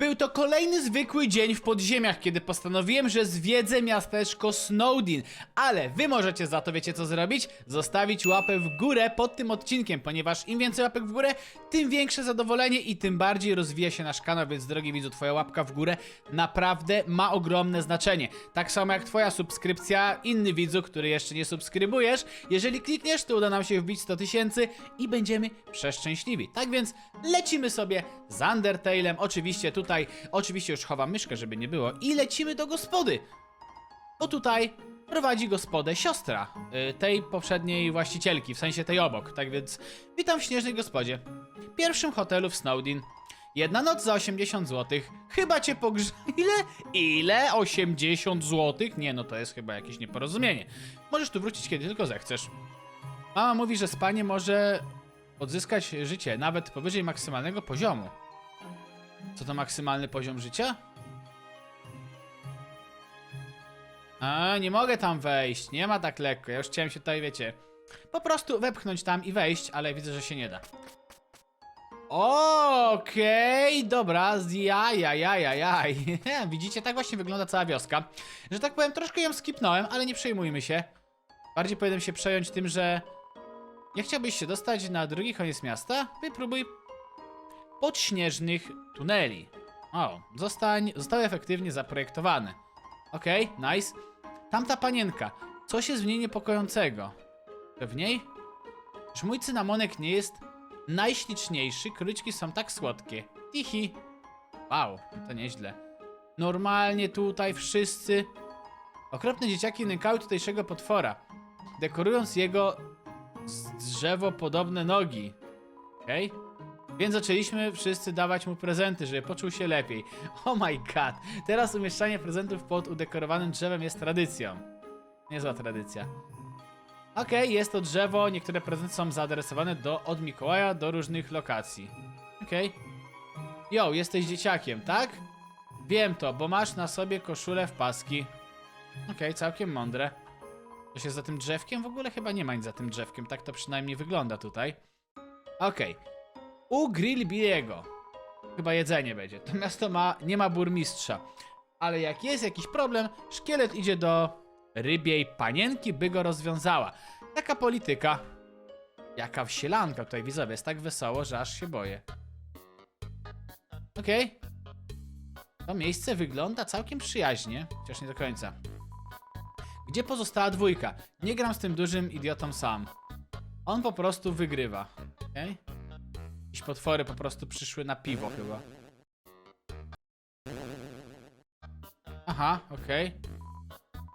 Był to kolejny zwykły dzień w podziemiach, kiedy postanowiłem, że zwiedzę miasteczko Snowdin. Ale wy możecie za to, wiecie co zrobić? Zostawić łapę w górę pod tym odcinkiem, ponieważ im więcej łapek w górę, tym większe zadowolenie i tym bardziej rozwija się nasz kanał, więc drogi widzu, twoja łapka w górę naprawdę ma ogromne znaczenie. Tak samo jak twoja subskrypcja, inny widzu, który jeszcze nie subskrybujesz. Jeżeli klikniesz, to uda nam się wbić 100 tysięcy i będziemy przeszczęśliwi. Tak więc lecimy sobie z Undertale'em. Oczywiście tutaj, oczywiście już chowam myszkę, żeby nie było. I lecimy do gospody. Bo tutaj prowadzi gospodę siostra y, tej poprzedniej właścicielki, w sensie tej obok. Tak więc witam w śnieżnej gospodzie. Pierwszym hotelu w Snowdin. Jedna noc za 80 zł. Chyba cię pogrze... Ile? Ile? 80 zł? Nie, no to jest chyba jakieś nieporozumienie. Możesz tu wrócić kiedy tylko zechcesz. Mama mówi, że spanie może odzyskać życie nawet powyżej maksymalnego poziomu. Co to maksymalny poziom życia? A, nie mogę tam wejść. Nie ma tak lekko. Ja już chciałem się tutaj, wiecie, po prostu wepchnąć tam i wejść, ale widzę, że się nie da. Okej, dobra, jaj, jaj, jaj, jaj. Widzicie, tak właśnie wygląda cała wioska. Że tak powiem, troszkę ją skipnąłem, ale nie przejmujmy się. Bardziej powinienem się przejąć tym, że nie chciałbyś się dostać na drugi koniec miasta? Wypróbuj podśnieżnych tuneli. O, zostań, zostały efektywnie zaprojektowane. Okej, nice. Tamta panienka. Coś jest w niej niepokojącego. W niej? Że mój cynamonek nie jest najśliczniejszy, króliczki są tak słodkie. Tichi. Wow, to nieźle. Normalnie tutaj wszyscy... Okropne dzieciaki nękały tutejszego potwora, dekorując jego z drzewo podobne nogi. Okej? Więc zaczęliśmy wszyscy dawać mu prezenty, żeby poczuł się lepiej. Oh my god. Teraz umieszczanie prezentów pod udekorowanym drzewem jest tradycją. Niezła tradycja. Okej, jest to drzewo. Niektóre prezenty są zaadresowane do, od Mikołaja do różnych lokacji. Okej. Jo, jesteś dzieciakiem, tak? Wiem to, bo masz na sobie koszulę w paski. Okej, całkiem mądre. Coś jest za tym drzewkiem? W ogóle chyba nie ma nic za tym drzewkiem, tak to przynajmniej wygląda tutaj. Okej. U Grill Billiego. Chyba jedzenie będzie. To miasto ma, nie ma burmistrza. Ale jak jest jakiś problem, szkielet idzie do rybiej panienki, by go rozwiązała. Taka polityka. Jaka wsielanka tutaj widzowie, jest tak wesoło, że aż się boję. Okej. To miejsce wygląda całkiem przyjaźnie, chociaż nie do końca. Gdzie pozostała dwójka? Nie gram z tym dużym idiotą sam. On po prostu wygrywa. Okej? Jakieś potwory po prostu przyszły na piwo chyba. Aha, okej.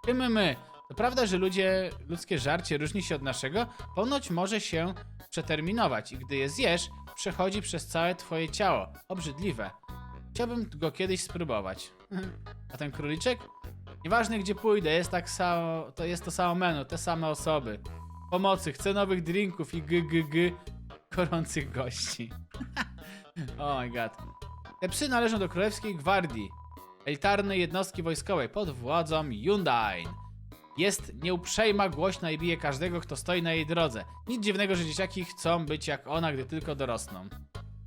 Okay. My, my. To prawda, że ludzie, ludzkie żarcie różni się od naszego? Ponoć może się przeterminować i gdy je zjesz, przechodzi przez całe twoje ciało. Obrzydliwe. Chciałbym go kiedyś spróbować. A ten króliczek? Nieważne gdzie pójdę, jest tak samo, to jest to samo menu, te same osoby. Pomocy, chcę nowych drinków i g, g, g gorących gości. oh my god. Te psy należą do Królewskiej Gwardii, elitarnej jednostki wojskowej pod władzą Yundain. Jest nieuprzejma, głośna i bije każdego, kto stoi na jej drodze. Nic dziwnego, że dzieciaki chcą być jak ona, gdy tylko dorosną.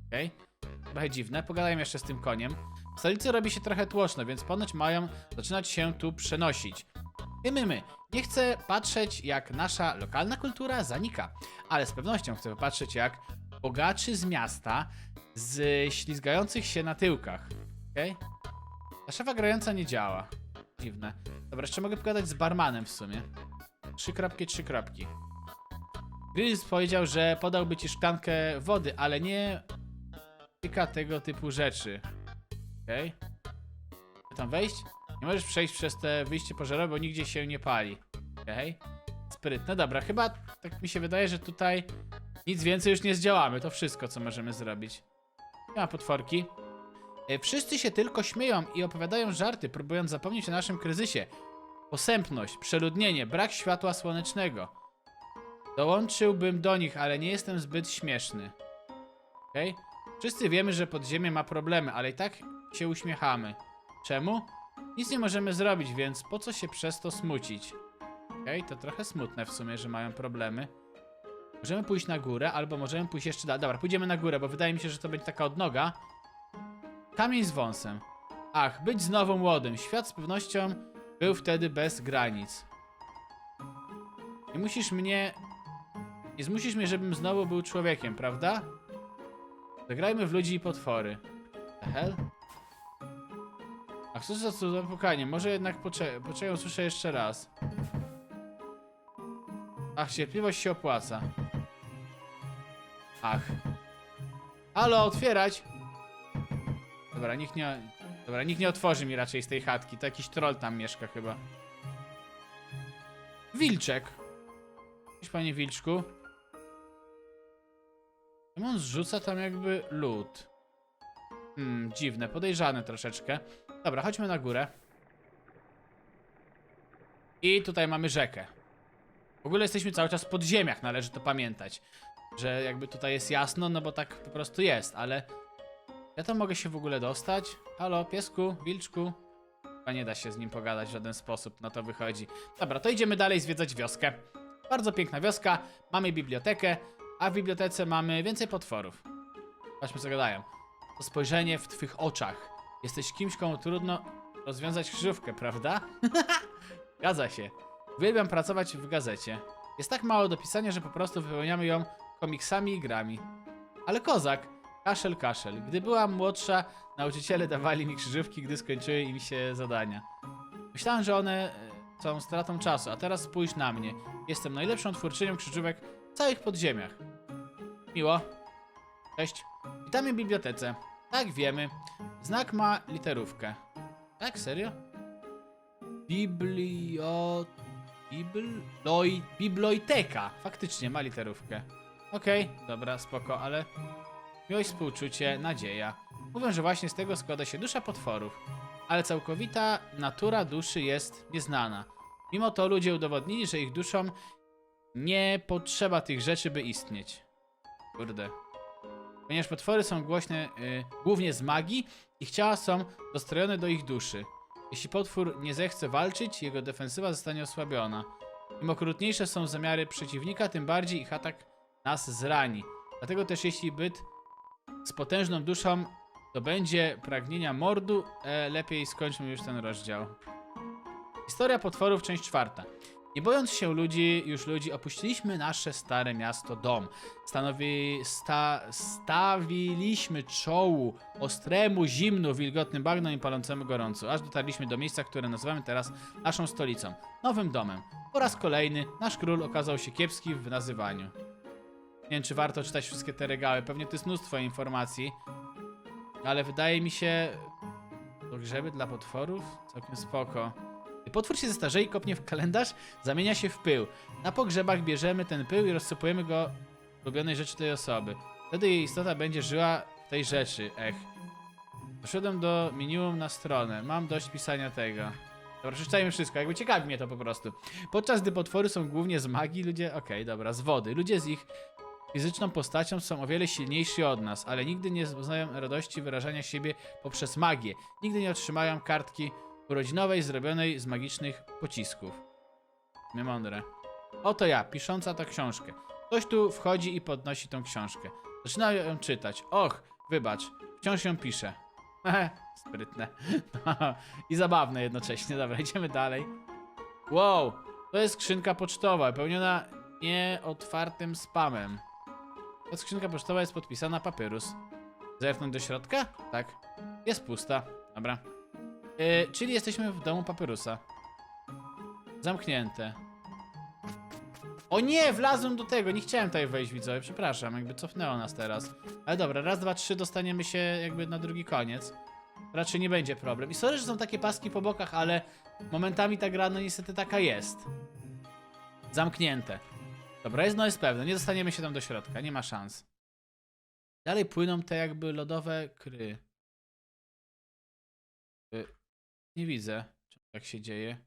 Okej? Okay? Trochę dziwne. Pogadajmy jeszcze z tym koniem. W stolicy robi się trochę tłoczno, więc ponoć mają zaczynać się tu przenosić. My, my, my. Nie chcę patrzeć, jak nasza lokalna kultura zanika, ale z pewnością chcę popatrzeć, jak bogaczy z miasta z ślizgających się na tyłkach. Okej? Okay? Ta szefa grająca nie działa. Dziwne. Dobra, jeszcze mogę pogadać z barmanem w sumie. Trzy kropki, trzy kropki. Grills powiedział, że podałby ci szklankę wody, ale nie tyka tego typu rzeczy. Okej. Okay. tam wejść? Nie możesz przejść przez te wyjście pożarowe, bo nigdzie się nie pali. Okej. Okay. Sprytne, dobra, chyba tak mi się wydaje, że tutaj nic więcej już nie zdziałamy. To wszystko, co możemy zrobić. Nie ma potworki. E, Wszyscy się tylko śmieją i opowiadają żarty, próbując zapomnieć o naszym kryzysie. Posępność, przeludnienie, brak światła słonecznego. Dołączyłbym do nich, ale nie jestem zbyt śmieszny. Okej? Okay? Wszyscy wiemy, że podziemie ma problemy, ale i tak się uśmiechamy. Czemu? Nic nie możemy zrobić, więc po co się przez to smucić? Okej, okay, to trochę smutne w sumie, że mają problemy. Możemy pójść na górę, albo możemy pójść jeszcze dalej. Dobra, pójdziemy na górę, bo wydaje mi się, że to będzie taka odnoga. Kamień z wąsem. Ach, być znowu młodym. Świat z pewnością był wtedy bez granic. Nie musisz mnie... Nie zmusisz mnie, żebym znowu był człowiekiem, prawda? Zagrajmy w ludzi i potwory. The hell? Ach, co za cudowne pukanie. Może jednak poczekaj, poczekaj, jeszcze raz. Ach, cierpliwość się opłaca. Ach. Halo, otwierać! Dobra, nikt nie... Dobra, nikt nie otworzy mi raczej z tej chatki. To jakiś troll tam mieszka chyba. Wilczek. Cześć, panie Wilczku. On zrzuca tam jakby lód? Hmm, dziwne, podejrzane troszeczkę. Dobra, chodźmy na górę. I tutaj mamy rzekę. W ogóle jesteśmy cały czas w podziemiach, należy to pamiętać. Że jakby tutaj jest jasno, no bo tak po prostu jest, ale... Ja tam mogę się w ogóle dostać? Halo, piesku, wilczku? Chyba nie da się z nim pogadać w żaden sposób, no to wychodzi. Dobra, to idziemy dalej zwiedzać wioskę. Bardzo piękna wioska, mamy bibliotekę, a w bibliotece mamy więcej potworów. Zobaczmy co gadają. To spojrzenie w twych oczach. Jesteś kimś, komu trudno rozwiązać krzyżówkę, prawda? Zgadza się. Uwielbiam pracować w gazecie. Jest tak mało do pisania, że po prostu wypełniamy ją komiksami i grami. Ale kozak, kaszel, kaszel. Gdy byłam młodsza, nauczyciele dawali mi krzyżówki, gdy skończyły im się zadania. Myślałem, że one e, są stratą czasu, a teraz spójrz na mnie. Jestem najlepszą twórczynią krzyżówek w całych podziemiach. Miło. Cześć. Witamy w bibliotece. Tak, wiemy. Znak ma literówkę. Tak, serio? Biblio... Bibloi... Biblioteka. Faktycznie ma literówkę. Okej, dobra, spoko, ale... Miłość, współczucie, nadzieja. Mówią, że właśnie z tego składa się dusza potworów. Ale całkowita natura duszy jest nieznana. Mimo to ludzie udowodnili, że ich duszom nie potrzeba tych rzeczy, by istnieć. Kurde. Ponieważ potwory są głośne y, głównie z magii, ich ciała są dostrojone do ich duszy. Jeśli potwór nie zechce walczyć, jego defensywa zostanie osłabiona. Im okrutniejsze są zamiary przeciwnika, tym bardziej ich atak nas zrani. Dlatego też jeśli byt z potężną duszą to będzie pragnienia mordu, e, lepiej skończmy już ten rozdział. Historia potworów, część czwarta. Nie bojąc się ludzi, już ludzi, opuściliśmy nasze stare miasto dom. Stanowi, sta, stawiliśmy czołu ostremu, zimnu, wilgotnym bagnom i palącemu gorącu, aż dotarliśmy do miejsca, które nazywamy teraz naszą stolicą, nowym domem. Po raz kolejny nasz król okazał się kiepski w nazywaniu. Nie wiem, czy warto czytać wszystkie te regały, pewnie to jest mnóstwo informacji, ale wydaje mi się... To grzeby dla potworów? Całkiem spoko. Potwór się zestarzeje i kopnie w kalendarz, zamienia się w pył. Na pogrzebach bierzemy ten pył i rozsypujemy go w ulubionej rzeczy tej osoby. Wtedy jej istota będzie żyła w tej rzeczy. Ech. Poszedłem do minimum na stronę. Mam dość pisania tego. Dobra, przeczytajmy wszystko, jakby ciekawi mnie to po prostu. Podczas gdy potwory są głównie z magii, ludzie... Okej, dobra, z wody. Ludzie z ich fizyczną postacią są o wiele silniejsi od nas, ale nigdy nie poznają radości wyrażania siebie poprzez magię. Nigdy nie otrzymają kartki urodzinowej zrobionej z magicznych pocisków. Nie mądre. Oto ja, pisząca tę książkę. Ktoś tu wchodzi i podnosi tą książkę. Zaczyna ją czytać. Och, wybacz, wciąż ją piszę. Sprytne. I zabawne jednocześnie. Dobra, idziemy dalej. Wow, to jest skrzynka pocztowa, pełniona nieotwartym spamem. Ta skrzynka pocztowa jest podpisana papyrus. Zerknąć do środka? Tak. Jest pusta. Dobra. Yy, czyli jesteśmy w domu papyrusa. Zamknięte. O nie, wlazłem do tego, nie chciałem tutaj wejść widzowie, przepraszam, jakby cofnęło nas teraz. Ale dobra, raz, dwa, trzy dostaniemy się jakby na drugi koniec. Raczej nie będzie problem. I sorry, że są takie paski po bokach, ale momentami ta gra no niestety taka jest. Zamknięte. Dobra, jest no jest pewne, nie dostaniemy się tam do środka, nie ma szans. Dalej płyną te jakby lodowe kry. Nie widzę, czemu tak się dzieje.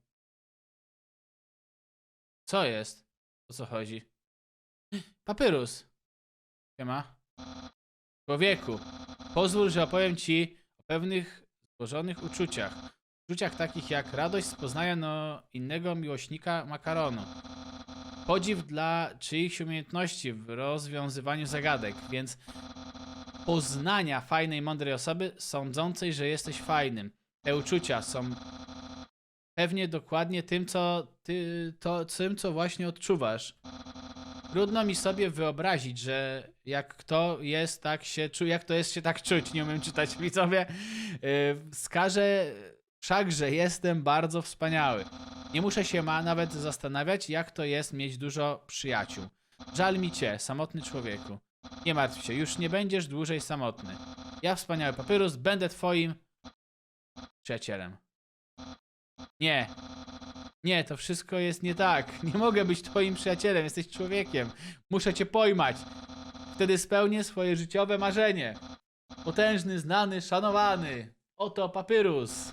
Co jest? O co chodzi? Papyrus. Siema. Człowieku, pozwól, że opowiem ci o pewnych złożonych uczuciach. Uczuciach takich jak radość z poznania no innego miłośnika makaronu. Podziw dla czyichś umiejętności w rozwiązywaniu zagadek, więc poznania fajnej, mądrej osoby sądzącej, że jesteś fajnym. Te uczucia są pewnie dokładnie tym, co ty, to, tym, co właśnie odczuwasz. Trudno mi sobie wyobrazić, że jak kto jest tak się czu, jak to jest się tak czuć, nie umiem czytać widzowie, yy, wskażę wszakże jestem bardzo wspaniały. Nie muszę się ma nawet zastanawiać, jak to jest mieć dużo przyjaciół. Żal mi cię, samotny człowieku. Nie martw się, już nie będziesz dłużej samotny. Ja, wspaniały papyrus, będę twoim przyjacielem. Nie. Nie, to wszystko jest nie tak. Nie mogę być twoim przyjacielem, jesteś człowiekiem. Muszę cię pojmać. Wtedy spełnię swoje życiowe marzenie. Potężny, znany, szanowany. Oto papyrus.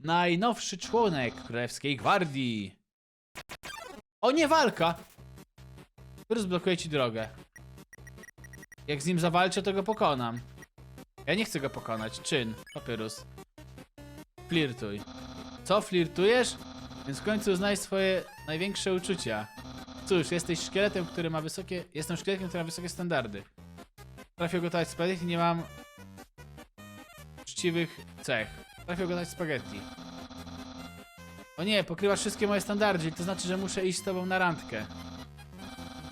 Najnowszy członek Królewskiej Gwardii. O nie, walka! Papyrus blokuje ci drogę. Jak z nim zawalczę, to go pokonam. Ja nie chcę go pokonać. Czyn, papyrus. Flirtuj. Co, flirtujesz? Więc w końcu znaj swoje największe uczucia. Cóż, jesteś szkieletem, który ma wysokie... Jestem szkieletem, który ma wysokie standardy. Trafię gotować spaghetti, nie mam... uczciwych cech. Trafię gotować spaghetti. O nie, pokrywasz wszystkie moje standardy, to znaczy, że muszę iść z tobą na randkę.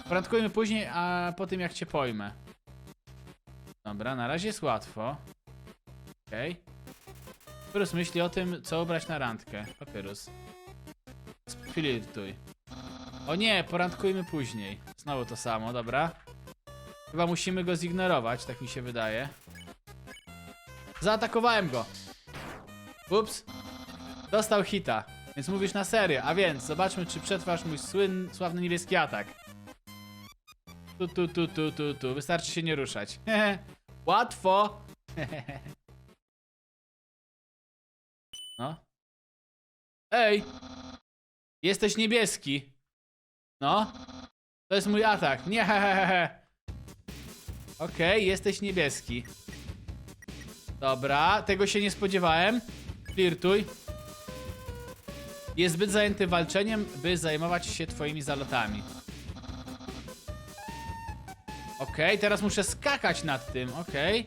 Porandkujmy później, a po tym jak cię pojmę. Dobra, na razie jest łatwo. Okej. Papyrus myśli o tym, co ubrać na randkę. Papyrus. Flirtuj. O nie, porandkujmy później. Znowu to samo, dobra. Chyba musimy go zignorować, tak mi się wydaje. Zaatakowałem go. Ups. Dostał hita. Więc mówisz na serio. A więc, zobaczmy, czy przetrwasz mój słyn, sławny niebieski atak. Tu, tu, tu, tu, tu, tu. Wystarczy się nie ruszać. Łatwo. no. Ej! Jesteś niebieski. No. To jest mój atak. Nie, hehehe. Okej, jesteś niebieski. Dobra, tego się nie spodziewałem. Flirtuj. Jest zbyt zajęty walczeniem, by zajmować się twoimi zalotami. Okej, teraz muszę skakać nad tym, okej.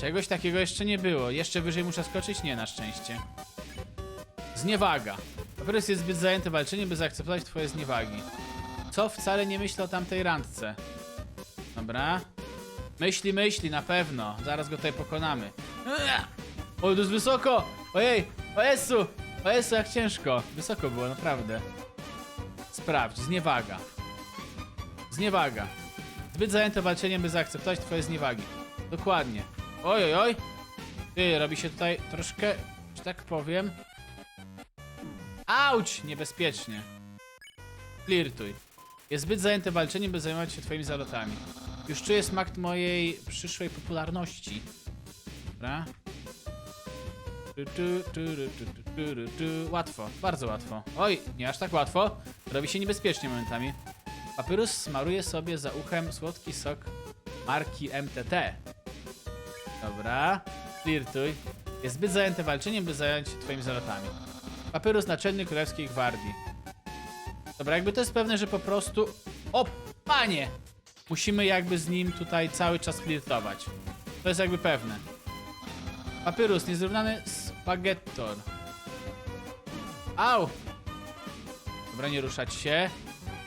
Czegoś takiego jeszcze nie było. Jeszcze wyżej muszę skoczyć? Nie, na szczęście. Zniewaga. Papyrus jest zbyt zajęty walczeniem, by zaakceptować twoje zniewagi. Co wcale nie myślę o tamtej randce. Dobra. Myśli, myśli, na pewno. Zaraz go tutaj pokonamy. O, to jest wysoko! Ojej! O Jezu! Jak ciężko. Wysoko było, naprawdę. Sprawdź, zniewaga. Zniewaga. Zbyt zajęty walczeniem, by zaakceptować twoje zniewagi. Dokładnie. Oj, oj, oj. Ty, robi się tutaj troszkę, że tak powiem. Auć! Niebezpiecznie. Flirtuj. Jest zbyt zajęty walczeniem, by zajmować się twoimi zalotami. Już czuję smak mojej przyszłej popularności. Dobra. Tu, tu, tu, tu, tu, tu, tu. Łatwo, bardzo łatwo. Oj, nie aż tak łatwo. Robi się niebezpiecznie momentami. Papyrus smaruje sobie za uchem słodki sok marki MTT. Dobra. Flirtuj. Jest zbyt zajęty walczeniem, by zająć się twoimi zalotami. Papyrus naczelny Królewskiej Gwardii. Dobra, jakby to jest pewne, że po prostu... O, panie! Musimy jakby z nim tutaj cały czas flirtować. To jest jakby pewne. Papyrus, niezrównany spaghettor. Au! Dobra, nie ruszać się.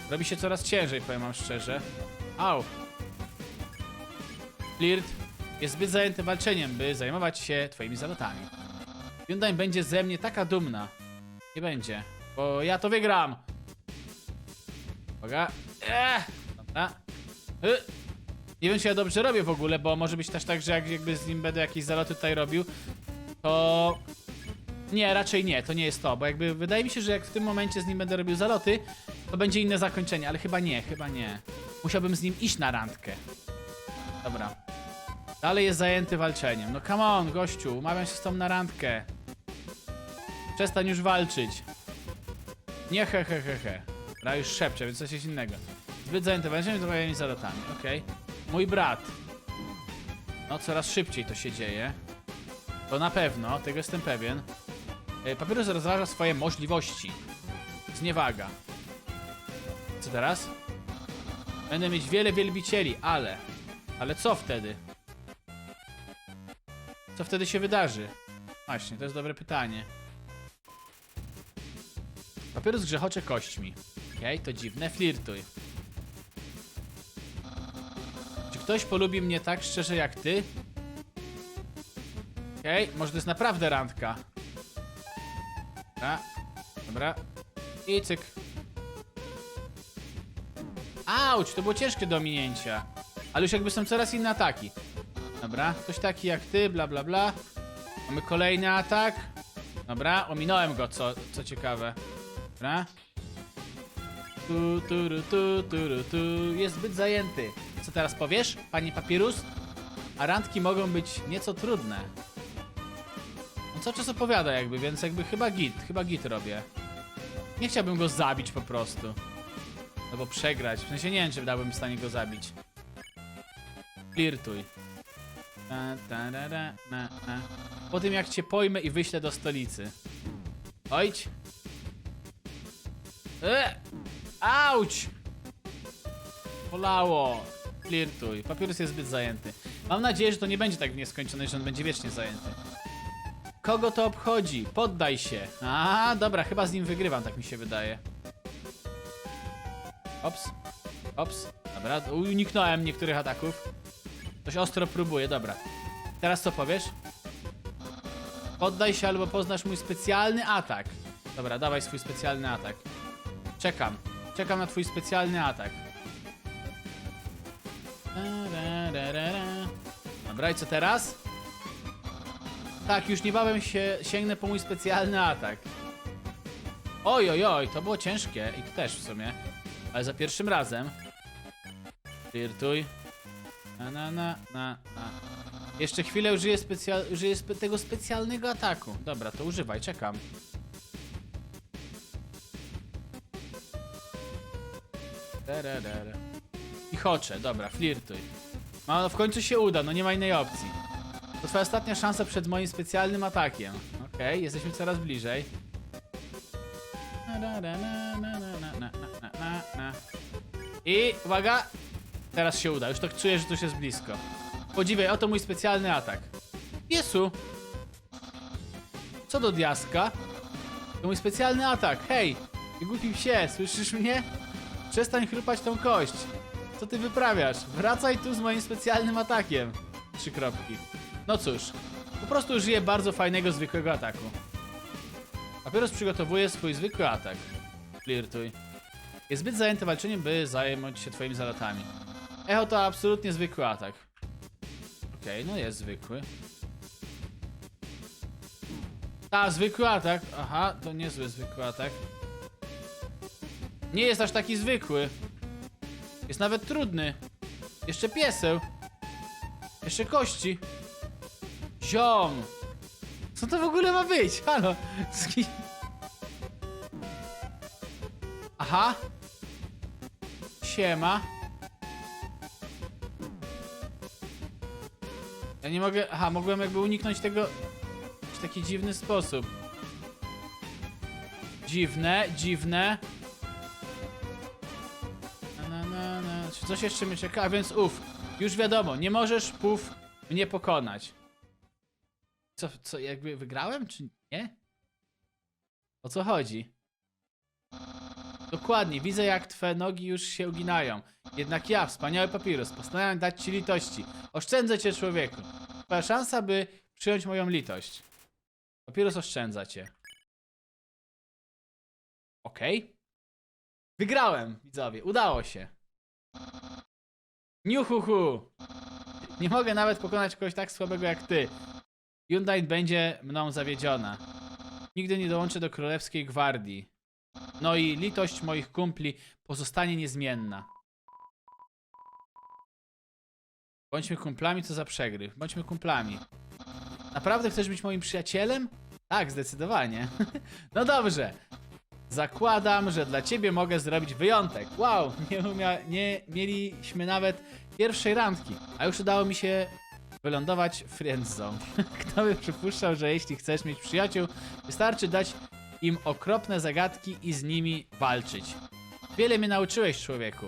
Robi się coraz ciężej, powiem wam szczerze. Au! Flirt jest zbyt zajęty walczeniem, by zajmować się twoimi zalotami. Hyundai będzie ze mnie taka dumna. Nie będzie, bo ja to wygram. Uwaga. Eee, dobra. Y. Nie wiem, czy ja dobrze robię w ogóle, bo może być też tak, że jak jakby z nim będę jakieś zaloty tutaj robił, to... Nie, raczej nie, to nie jest to, bo jakby wydaje mi się, że jak w tym momencie z nim będę robił zaloty, to będzie inne zakończenie, ale chyba nie, chyba nie. Musiałbym z nim iść na randkę. Dobra. Dalej jest zajęty walczeniem. No come on, gościu, umawiam się z tą na randkę. Przestań już walczyć. Nie he he he he. Ra już szepcze, więc coś jest innego. Zbyt zajęty walczeniem z moimi zalotami, okej. Mój brat. No, coraz szybciej to się dzieje. To na pewno, tego jestem pewien. E, Papyrus rozważa swoje możliwości. Zniewaga. Co teraz? Będę mieć wiele wielbicieli, ale... Ale co wtedy? Co wtedy się wydarzy? Właśnie, to jest dobre pytanie. Papierus grzechocze kośćmi. Okej, to dziwne. Flirtuj. Czy ktoś polubi mnie tak szczerze jak ty? Okej, może to jest naprawdę randka. Dobra, dobra. I cyk. Auć, to było ciężkie do. Ale już jakby są coraz inne ataki. Dobra, ktoś taki jak ty, bla bla bla. Mamy kolejny atak. Dobra, ominąłem go, co, co ciekawe. Dobra. Tu, tu, tu, tu, tu. Jest zbyt zajęty. Co teraz powiesz, panie papirus? A randki mogą być nieco trudne. On cały czas opowiada jakby, więc jakby chyba git, chyba git robię. Nie chciałbym go zabić po prostu. Albo przegrać. W sensie nie wiem, czy dałbym w stanie go zabić. Flirtuj. Ta, ta, ra, ra, na, na. Po tym jak cię pojmę i wyślę do stolicy. Ojdź. E! Auć! Bolało. Flirtuj. Papierus jest zbyt zajęty. Mam nadzieję, że to nie będzie tak w nieskończoność, że on będzie wiecznie zajęty. Kogo to obchodzi? Poddaj się. A, dobra, chyba z nim wygrywam, tak mi się wydaje. Ops. Ops. Dobra, uniknąłem niektórych ataków. Ktoś ostro próbuje, dobra. Teraz co powiesz? Poddaj się albo poznasz mój specjalny atak. Dobra, dawaj swój specjalny atak. Czekam. Czekam na twój specjalny atak. Ra, ra, ra, ra. Dobra, i co teraz? Tak, już niebawem się sięgnę po mój specjalny atak. Oj, oj, oj, to było ciężkie. I też w sumie. Ale za pierwszym razem. Flirtuj. Na, na, na, na, na. Jeszcze chwilę użyję, specjal, użyję spe tego specjalnego ataku. Dobra, to używaj, czekam. I chocze, dobra, flirtuj. No, w końcu się uda, no nie ma innej opcji. To twoja ostatnia szansa przed moim specjalnym atakiem. Okej, okay, jesteśmy coraz bliżej. I uwaga! Teraz się uda, już tak czuję, że tu się jest blisko. Podziwiaj, oto mój specjalny atak. Jesu! Co do diaska? To mój specjalny atak, hej! Głupi psie, słyszysz mnie? Przestań chrupać tą kość. Co ty wyprawiasz? Wracaj tu z moim specjalnym atakiem. Trzy kropki. No cóż, po prostu użyję bardzo fajnego, zwykłego ataku. Papieros przygotowuje swój zwykły atak. Flirtuj. Jest zbyt zajęty walczeniem, by zająć się twoimi zaletami. Echo to absolutnie zwykły atak. Okej, no jest zwykły. Ta, zwykły atak. Aha, to niezły zwykły atak. Nie jest aż taki zwykły. Jest nawet trudny. Jeszcze pieseł. Jeszcze kości. Ziom. Co to w ogóle ma być? Halo. Aha. Siema. Ja nie mogę. Aha, mogłem jakby uniknąć tego w taki dziwny sposób. Dziwne, dziwne. Coś jeszcze mnie czeka? A więc uf. Już wiadomo, nie możesz puf mnie pokonać. Co, co, jakby wygrałem, czy nie? O co chodzi? Dokładnie, widzę jak twe nogi już się uginają. Jednak ja, wspaniały papirus, postanowiłem dać ci litości. Oszczędzę cię, człowieku. Twoja szansa, by przyjąć moją litość. Papirus oszczędza cię. Okej. Wygrałem, widzowie, udało się. Niuhuhu. Nie mogę nawet pokonać kogoś tak słabego jak ty. Hyundai będzie mną zawiedziona. Nigdy nie dołączę do królewskiej gwardii. No i litość moich kumpli pozostanie niezmienna. Bądźmy kumplami, co za przegryw. Bądźmy kumplami. Naprawdę chcesz być moim przyjacielem? Tak, zdecydowanie. no dobrze. Zakładam, że dla ciebie mogę zrobić wyjątek. Wow, nie, umia, nie mieliśmy nawet pierwszej randki, a już udało mi się wylądować w friendzone. Kto by przypuszczał, że jeśli chcesz mieć przyjaciół, wystarczy dać im okropne zagadki i z nimi walczyć. Wiele mnie nauczyłeś, człowieku.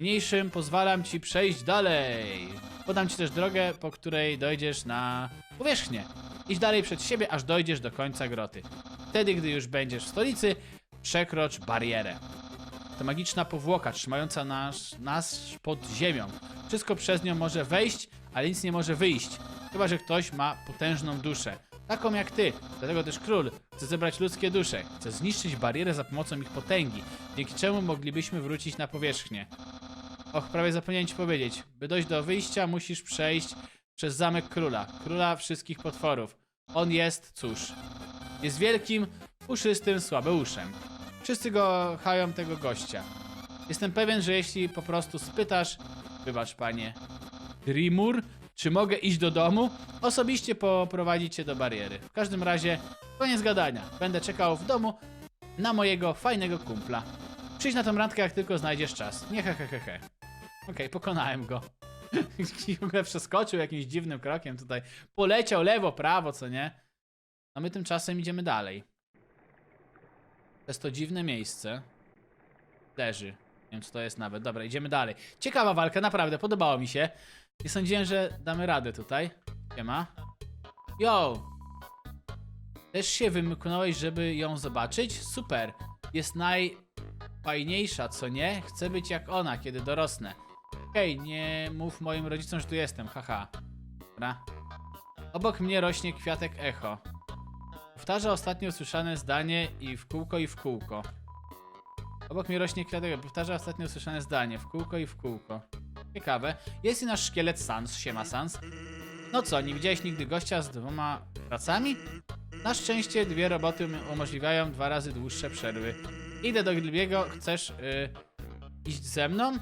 Niniejszym pozwalam ci przejść dalej. Podam ci też drogę, po której dojdziesz na powierzchnię. Idź dalej przed siebie, aż dojdziesz do końca groty. Wtedy, gdy już będziesz w stolicy, przekrocz barierę. To magiczna powłoka trzymająca nas, nas pod ziemią. Wszystko przez nią może wejść, ale nic nie może wyjść. Chyba, że ktoś ma potężną duszę. Taką jak ty. Dlatego też król chce zebrać ludzkie dusze. Chce zniszczyć barierę za pomocą ich potęgi, dzięki czemu moglibyśmy wrócić na powierzchnię. Och, prawie zapomniałem ci powiedzieć. By dojść do wyjścia, musisz przejść przez zamek króla. Króla wszystkich potworów. On jest, cóż, jest wielkim, puszystym słabeuszem. Wszyscy go chają tego gościa. Jestem pewien, że jeśli po prostu spytasz, wybacz panie, Grimur, czy mogę iść do domu, osobiście poprowadzi cię do bariery. W każdym razie, koniec gadania. Będę czekał w domu na mojego fajnego kumpla. Przyjdź na tą randkę, jak tylko znajdziesz czas. Nie he he he he. Okej, pokonałem go. W ogóle przeskoczył jakimś dziwnym krokiem tutaj. Poleciał lewo, prawo, co nie? A my tymczasem idziemy dalej. Jest to dziwne miejsce. Leży. Nie wiem, co to jest nawet. Dobra, idziemy dalej. Ciekawa walka, naprawdę, podobało mi się. Nie sądziłem, że damy radę tutaj. Siema. Yo! Też się wymknąłeś, żeby ją zobaczyć? Super. Jest najfajniejsza, co nie? Chcę być jak ona, kiedy dorosnę. Hej, nie mów moim rodzicom, że tu jestem, haha. Dobra. Obok mnie rośnie kwiatek echo. Powtarza ostatnio usłyszane zdanie i w kółko i w kółko. Obok mnie rośnie kwiatek, powtarza ostatnio usłyszane zdanie w kółko i w kółko. Ciekawe. Jest i nasz szkielet Sans, siema Sans. No co, nie widziałeś nigdy gościa z dwoma pracami? Na szczęście dwie roboty um- umożliwiają dwa razy dłuższe przerwy. Idę do Glibiego, chcesz y, iść ze mną?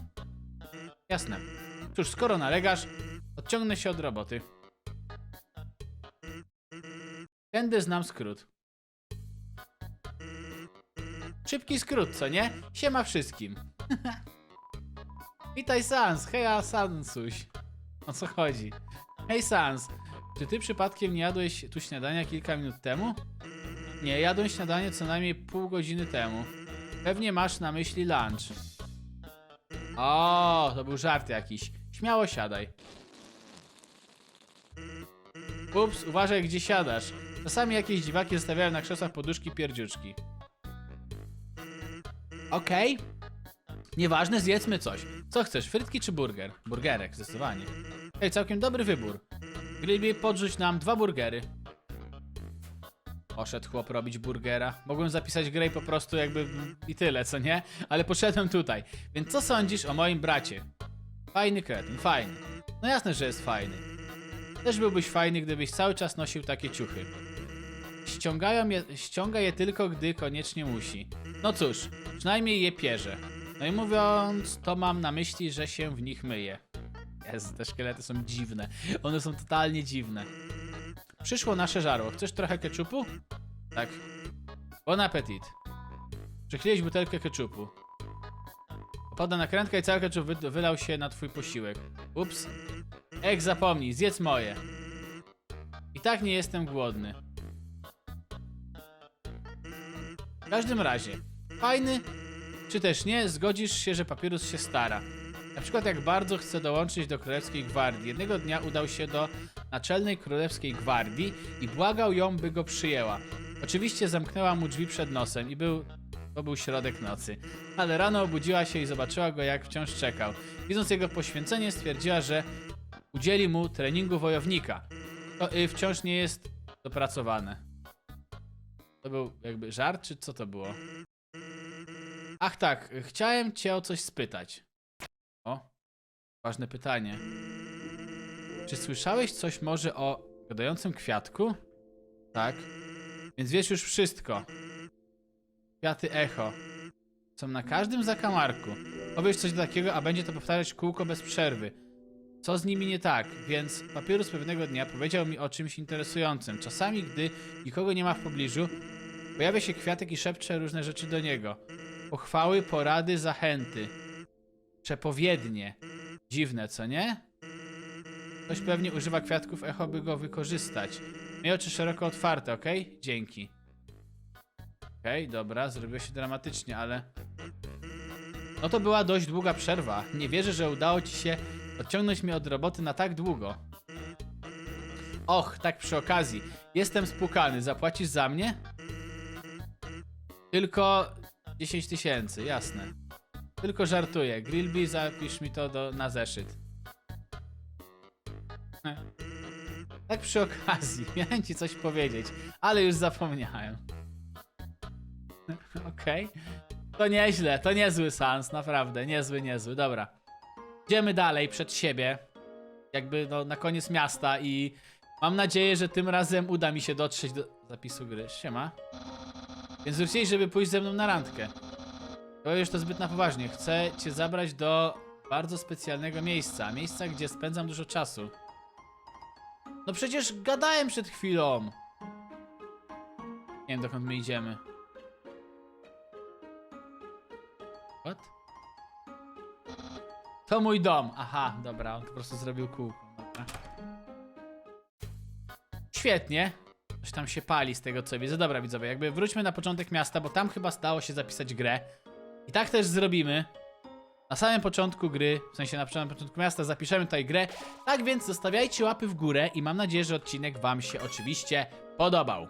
Jasne. Cóż, skoro nalegasz, odciągnę się od roboty. Tędy znam skrót. Szybki skrót, co nie? Siema wszystkim. Witaj Sans, heja Sansuś. O co chodzi? Hej Sans, czy ty przypadkiem nie jadłeś tu śniadania kilka minut temu? Nie, jadłem śniadanie co najmniej pół godziny temu. Pewnie masz na myśli lunch. O, to był żart jakiś. Śmiało siadaj. Ups, uważaj gdzie siadasz. Czasami jakieś dziwaki zostawiają na krzesłach poduszki pierdziuczki. Okej. Nieważne, zjedzmy coś. Co chcesz, frytki czy burger? Burgerek, zdecydowanie. Hej, całkiem dobry wybór. Grilby, podrzuć nam dwa burgery. Poszedł chłop robić burgera. Mogłem zapisać grę i po prostu jakby i tyle, co nie? Ale poszedłem tutaj. Więc co sądzisz o moim bracie? Fajny kretyn, fajny. No jasne, że jest fajny. Też byłbyś fajny, gdybyś cały czas nosił takie ciuchy. Ściągają je, ściąga je tylko, gdy koniecznie musi. No cóż, przynajmniej je pierze. No i mówiąc, to mam na myśli, że się w nich myje. Jezu, te szkielety są dziwne. One są totalnie dziwne. Przyszło nasze żarło. Chcesz trochę keczupu? Tak. Bon appetit. Przechyliłeś butelkę keczupu. Opada nakrętka i cały keczup wy wylał się na twój posiłek. Ups. Ech, zapomnij, zjedz moje. I tak nie jestem głodny. W każdym razie, fajny, czy też nie, zgodzisz się, że papirus się stara. Na przykład jak bardzo chce dołączyć do Królewskiej Gwardii. Jednego dnia udał się do naczelnej Królewskiej Gwardii i błagał ją, by go przyjęła. Oczywiście zamknęła mu drzwi przed nosem i był... To był środek nocy. Ale rano obudziła się i zobaczyła go, jak wciąż czekał. Widząc jego poświęcenie, stwierdziła, że udzieli mu treningu wojownika. To y, wciąż nie jest dopracowane. To był jakby żart, czy co to było? Ach tak, chciałem cię o coś spytać. O, ważne pytanie. Czy słyszałeś coś może o gadającym kwiatku? Tak. Więc wiesz już wszystko. Kwiaty echo. Są na każdym zakamarku. Powiesz coś takiego, a będzie to powtarzać kółko bez przerwy. Co z nimi nie tak? Więc papierus pewnego dnia powiedział mi o czymś interesującym. Czasami, gdy nikogo nie ma w pobliżu, pojawia się kwiatek i szepcze różne rzeczy do niego. Pochwały, porady, zachęty. Przepowiednie. Dziwne, co nie? Ktoś pewnie używa kwiatków echo, by go wykorzystać. Miej oczy szeroko otwarte, ok? Dzięki. Okej, dobra, zrobiło się dramatycznie, ale... No to była dość długa przerwa. Nie wierzę, że udało ci się Odciągnąć mnie od roboty na tak długo. Och, tak przy okazji. Jestem spłukany. Zapłacisz za mnie? Tylko 10 tysięcy, jasne. Tylko żartuję. Grillby, zapisz mi to do, na zeszyt. Tak przy okazji. Miałem ci coś powiedzieć, ale już zapomniałem. Okej. To nieźle, to niezły sans, naprawdę. Niezły, niezły. Dobra. Idziemy dalej przed siebie. Jakby no, na koniec miasta i mam nadzieję, że tym razem uda mi się dotrzeć do zapisu gry. Siema. Więc wrócili, żeby pójść ze mną na randkę. To już to zbyt na poważnie. Chcę cię zabrać do bardzo specjalnego miejsca. Miejsca, gdzie spędzam dużo czasu. No przecież gadałem przed chwilą. Nie wiem, dokąd my idziemy. What? To mój dom. Aha, dobra, on po prostu zrobił kółko. Świetnie. Coś tam się pali z tego co widzę. Dobra, widzowie, jakby wróćmy na początek miasta, bo tam chyba stało się zapisać grę. I tak też zrobimy. Na samym początku gry, w sensie na samym początku miasta, zapiszemy tutaj grę. Tak więc zostawiajcie łapy w górę i mam nadzieję, że odcinek Wam się oczywiście podobał.